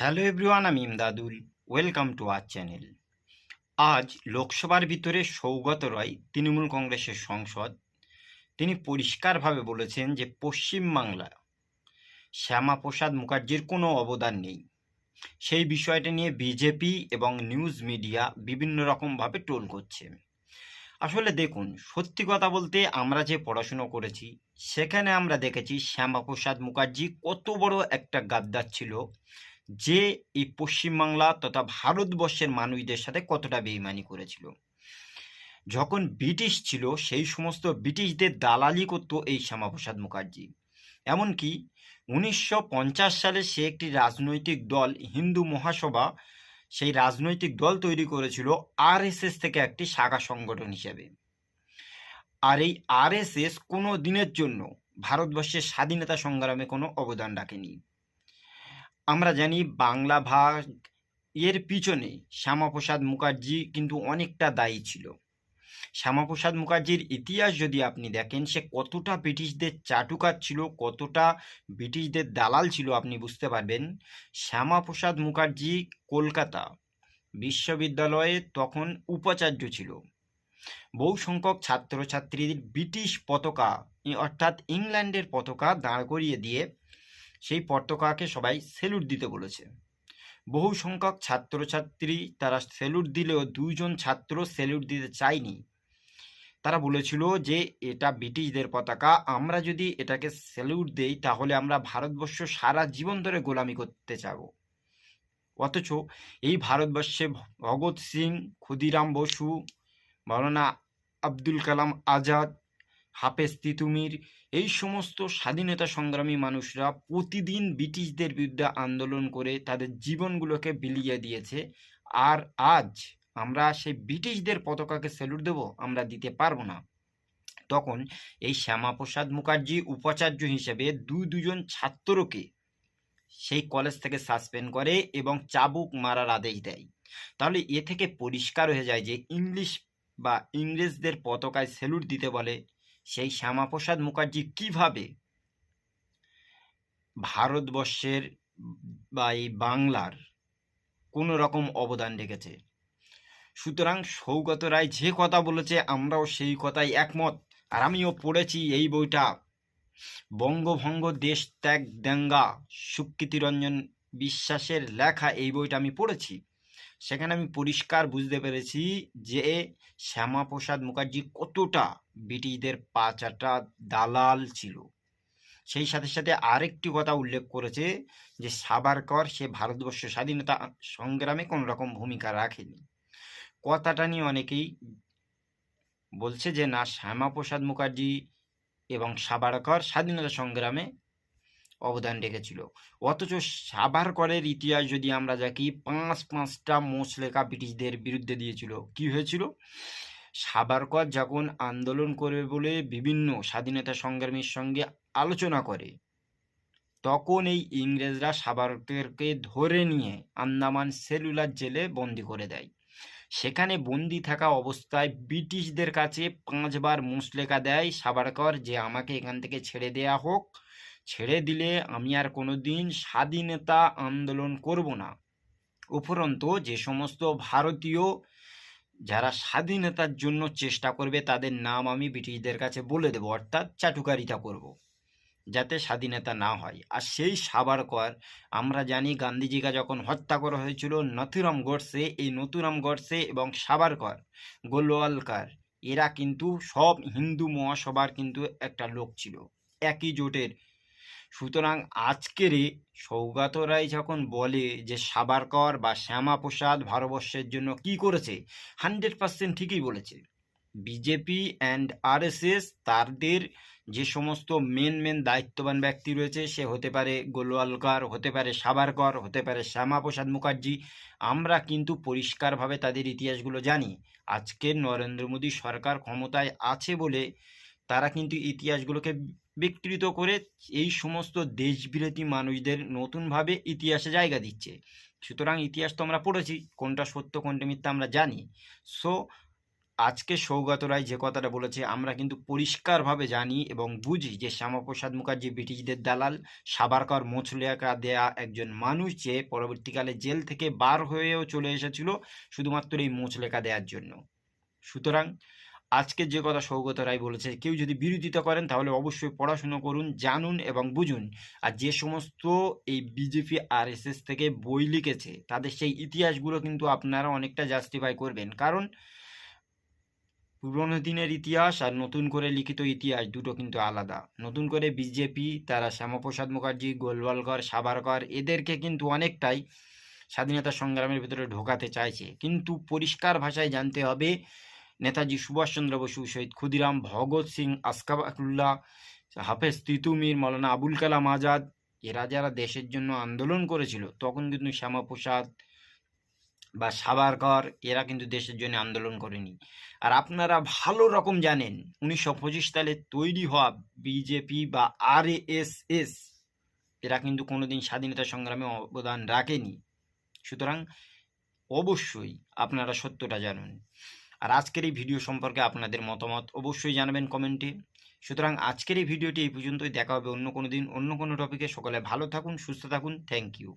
Hello everyone, আমি Imdadul. Welcome to our channel. আজ লোকসভার ভিতরে সৌগত রায়, তৃণমূল কংগ্রেসের সংসদ, তিনি পরিষ্কারভাবে বলেছেন যে পশ্চিমবাংলা, শ্যামাপ্রসাদ মুখার্জির কোনো অবদান নেই। সেই বিষয়টা নিয়ে বিজেপি এবং নিউজ মিডিয়া বিভিন্ন রকমভাবে টোল করছে। আসলে দেখুন, সত্যি কথা বলতে আমরা যে পড়াশুনো করেছি, সেখানে আমরা দেখেছি শ্যামাপ্রসাদ মুখার্জি কত বড় একটা গাদ্দার ছিল যে এই পশ্চিমবাংলা তথা ভারতবর্ষের মানুষদের সাথে কতটা বেইমানি করেছিল। যখন ব্রিটিশ ছিল, সেই সমস্ত ব্রিটিশদের দালালি করতো এই শ্যামাপ্রসাদ মুখার্জি। এমনকি উনিশশো পঞ্চাশ সালে সে একটি রাজনৈতিক দল, হিন্দু মহাসভা, সেই রাজনৈতিক দল তৈরি করেছিল আরএসএস থেকে একটি শাখা সংগঠন হিসেবে। আর এই আরএসএস কোনো দিনের জন্য ভারতবর্ষের স্বাধীনতা সংগ্রামে কোনো অবদান রাখেনি। আমরা জানি বাংলা ভাগ এর পিছনে শ্যামাপ্রসাদ মুখার্জি কিন্তু অনেকটা দায়ী ছিল। শ্যামাপ্রসাদ মুখার্জির ইতিহাস যদি আপনি দেখেন, সে কতটা ব্রিটিশদের চাটুকার ছিল, কতটা ব্রিটিশদের দালাল ছিল আপনি বুঝতে পারবেন। শ্যামাপ্রসাদ মুখার্জি কলকাতা বিশ্ববিদ্যালয়ে তখন উপাচার্য ছিল। বহু সংখ্যক ছাত্রছাত্রীদের ব্রিটিশ পতাকা, অর্থাৎ ইংল্যান্ডের পতাকা দাঁড় করিয়ে দিয়ে সেই পতাকাকে সবাই সেলুট দিতে বলেছে। বহু সংখ্যক ছাত্রছাত্রী তারা সেলুট দিলেও দুইজন ছাত্র সেলুট দিতে চায়নি। তারা বলেছিল যে, এটা ব্রিটিশদের পতাকা, আমরা যদি এটাকে স্যালুট দেই, তাহলে আমরা ভারতবর্ষ সারা জীবন ধরে গোলামি করতে চাবো। অথচ এই ভারতবর্ষে ভগৎ সিং, ক্ষুদিরাম বসু মৌলানা আব্দুল কালাম আজাদ হাফেজ তিতুমির। এই সমস্ত স্বাধীনতা সংগ্রামী মানুষরা প্রতিদিন ব্রিটিশদের বিরুদ্ধে আন্দোলন করে তাদের জীবনগুলোকে বিলিয়ে দিয়েছে। আর আজ আমরা সেই ব্রিটিশদের পতাকাকে স্যালুট দেব, আমরা দিতে পারব না। তখন এই শ্যামাপ্রসাদ মুখার্জি উপাচার্য হিসেবে দুই দুজন ছাত্রকে সেই কলেজ থেকে সাসপেন্ড করে এবং চাবুক মারার আদেশ দেয়। তাহলে এ থেকে পরিষ্কার হয়ে যায় যে ইংলিশ বা ইংরেজদের পতাকায় স্যালুট দিতে বলে সেই শ্যামাপ্রসাদ মুখার্জি কীভাবে ভারতবর্ষের বা এই বাংলার কোনো রকম অবদান রেখেছে? সুতরাং সৌগত রায় যে কথা বলেছে, আমরাও সেই কথাই একমত। আর আমিও পড়েছি এই বইটা। বঙ্গভঙ্গ দেশ ত্যাগ দেঙ্গা সুকৃতিরঞ্জন বিশ্বাসের লেখা এই বইটা আমি পড়েছি। সেখানে আমি পরিষ্কার বুঝতে পেরেছি যে শ্যামাপ্রসাদ মুখার্জি কতটা ব্রিটিশদের পাচাটা দালাল ছিল। সেই সাথে সাথে আরেকটি কথা উল্লেখ করেছে যে সাবারকর সে ভারতবর্ষ স্বাধীনতা সংগ্রামে কোনো রকম ভূমিকা রাখেনি। কথাটা নিয়ে অনেকেই বলছে যে না, শ্যামাপ্রসাদ মুখার্জি এবং সাবারকর স্বাধীনতা সংগ্রামে অবদান রেখেছিল। অথচ সাভারকরের ইতিহাস যদি আমরা দেখি, পাঁচ পাঁচটা মোসলেখা ব্রিটিশদের বিরুদ্ধে দিয়েছিল। কি হয়েছিল? সাভারকর যখন আন্দোলন করবে বলে বিভিন্ন স্বাধীনতা সংগ্রামীর সঙ্গে আলোচনা করে, তখন এই ইংরেজরা সাভারকরকে ধরে নিয়ে আন্দামান সেলুলার জেলে বন্দি করে দেয়। সেখানে বন্দি থাকা অবস্থায় ব্রিটিশদের কাছে পাঁচবার মুসলেখা দেয় সাভারকর যে, আমাকে এখান থেকে ছেড়ে দেয়া হোক ছেড়ে দিলে আমি আর কোনো দিন স্বাধীনতা আন্দোলন করব না উপরন্তু যে সমস্ত ভারতীয় যারা স্বাধীনতার জন্য চেষ্টা করবে তাদের নাম আমি ব্রিটিশদের কাছে বলে দেবো, অর্থাৎ চাটুকারিতা করব। যাতে স্বাধীনতা না হয় আর সেই সাবারকর আমরা জানি গান্ধীজিকে যখন হত্যা করা হয়েছিল নথুরাম গডসে এই নথুরাম গডসে এবং সাবারকর গোলওয়ালকার এরা কিন্তু সব হিন্দু মহাসভার কিন্তু একটা লোক ছিল একই জোটের সুতরাং আজকের সৌগত রায় যখন বলে যে সাবারকর বা শ্যামাপ্রসাদ ভারতবর্ষের জন্য কি করেছে, হান্ড্রেড পার্সেন্ট ঠিকই বলেছে। বিজেপি অ্যান্ড আরএসএস তাদের যে সমস্ত মেন মেন দায়িত্ববান ব্যক্তি রয়েছে, সে হতে পারে গোলওয়ালকার, হতে পারে সাবারকর, হতে পারে শ্যামাপ্রসাদ মুখার্জি, আমরা কিন্তু পরিষ্কারভাবে তাদের ইতিহাসগুলো জানি। আজকের নরেন্দ্র মোদী সরকার ক্ষমতায় আছে বলে তারা কিন্তু ইতিহাসগুলোকে বিকৃত করে এই সমস্ত দেশবিরোধী মানুষদের নতুনভাবে ইতিহাসে জায়গা দিচ্ছে। সুতরাং ইতিহাস তো আমরা পড়েছি, কোনটা সত্য, কোনটা মিথ্যা আমরা জানি। সো আজকে সৌগত রায় যে কথাটা বলেছে, আমরা কিন্তু পরিষ্কারভাবে জানি এবং বুঝি যে শ্যামাপ্রসাদ মুখার্জি ব্রিটিশদের দালাল সাবারকর মোছলিয়াকা দেয়া একজন মানুষ যে পরবর্তীকালে জেল থেকে বার হয়েও চলে এসেছিল শুধুমাত্র এই মোছলেখা দেওয়ার জন্য। সুতরাং আজকে যে কথা সৌগত রায় বলেছে, কেউ যদি বিরোধিতা করেন তাহলে অবশ্যই পড়াশুনো করুন, জানুন এবং বুঝুন। আর যে সমস্ত এই বিজেপি, আরএসএস থেকে বই লিখেছে, তাদের সেই ইতিহাসগুলো কিন্তু আপনারা অনেকটা জাস্টিফাই করবেন। কারণ পুরোনো দিনের ইতিহাস আর নতুন করে লিখিত ইতিহাস দুটো কিন্তু আলাদা। নতুন করে বিজেপি, তারা শ্যামাপ্রসাদ মুখার্জি, গোলওয়ালকর, সাভারকর, এদেরকে কিন্তু অনেকটাই স্বাধীনতা সংগ্রামের ভিতরে ঢোকাতে চাইছে। কিন্তু পরিষ্কার ভাষায় জানতে হবে নেতাজি সুভাষচন্দ্র বসু শহীদ ক্ষুদিরাম, ভগৎ সিং আসকাবুল্লাহ হাফেজ তিতুমির, মৌলানা আবুল কালাম আজাদ এরা যারা দেশের জন্য আন্দোলন করেছিল, তখন কিন্তু শ্যামাপ্রসাদ বা সাভারকর এরা কিন্তু দেশের জন্য আন্দোলন করেনি। আর আপনারা ভালো রকম জানেন, উনিশশো পঁচিশ সালে তৈরি হওয়া বিজেপি বা আর এস এরা কিন্তু কোনোদিন স্বাধীনতা সংগ্রামে অবদান রাখেনি। সুতরাং অবশ্যই আপনারা সত্যটা জানুন। আর আজকের এই ভিডিও সম্পর্কে আপনাদের মতামত অবশ্যই জানাবেন কমেন্টে। সুতরাং আজকের এই ভিডিওটি এই পর্যন্তই। দেখা হবে অন্য কোনো দিন, অন্য কোনো টপিকে সকলে ভালো থাকুন, সুস্থ থাকুন। Thank you